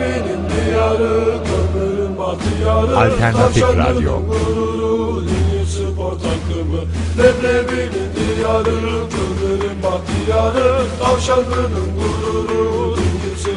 Leblebinin diyarı, kömürün bahtiyarı Alternatif Tavşanlının Radyo. gururu, Linyi spor takımı. Leblebinin diyarı, kömürün bahtiyarı Tavşanlının gururu, Linyi spor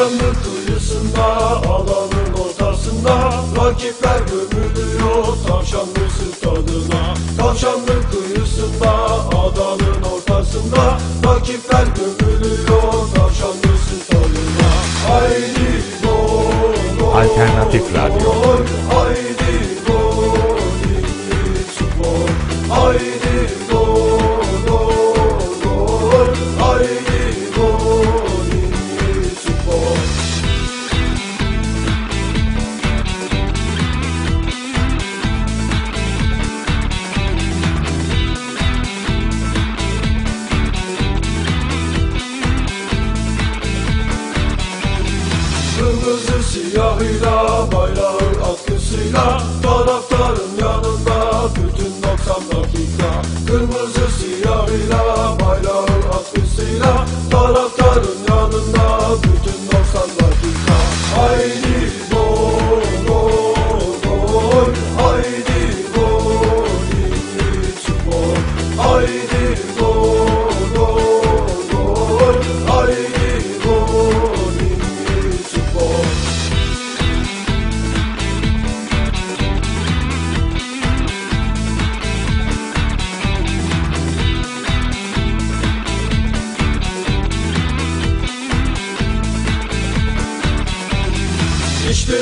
Tavşanlı kıyısında alanın ortasında Rakipler gömülüyor tavşanlı stadına Tavşanlı kıyısında adanın ortasında Rakipler gömülüyor tavşanlı stadına Haydi gol Alternatif Radyo. Haydi gol Haydi Kırmızı siyahıyla bayrağı atkısıyla Taraftarın yanında bütün 90 dakika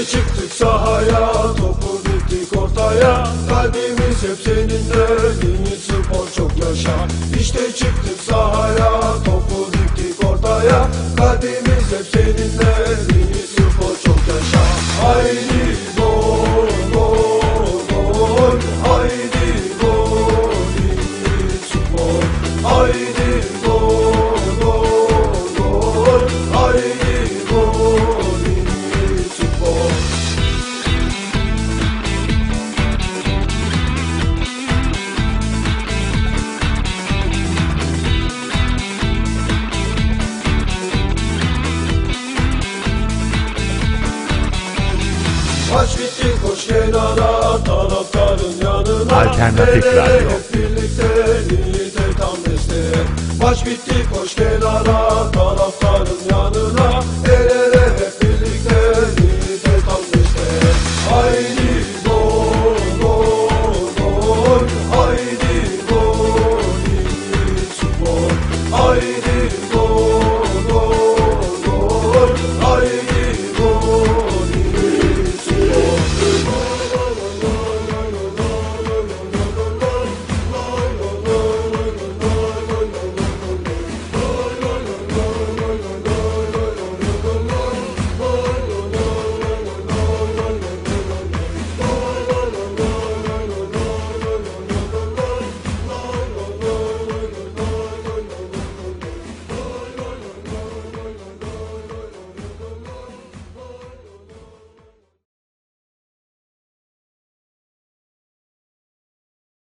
çıktık sahaya, topu diktik ortaya. Kalbimiz hep seninle, Linyi spor çok yaşa. İşte çıktık sahaya, topu diktik ortaya. Kalbimiz hep seninle, Alternatif Radyo.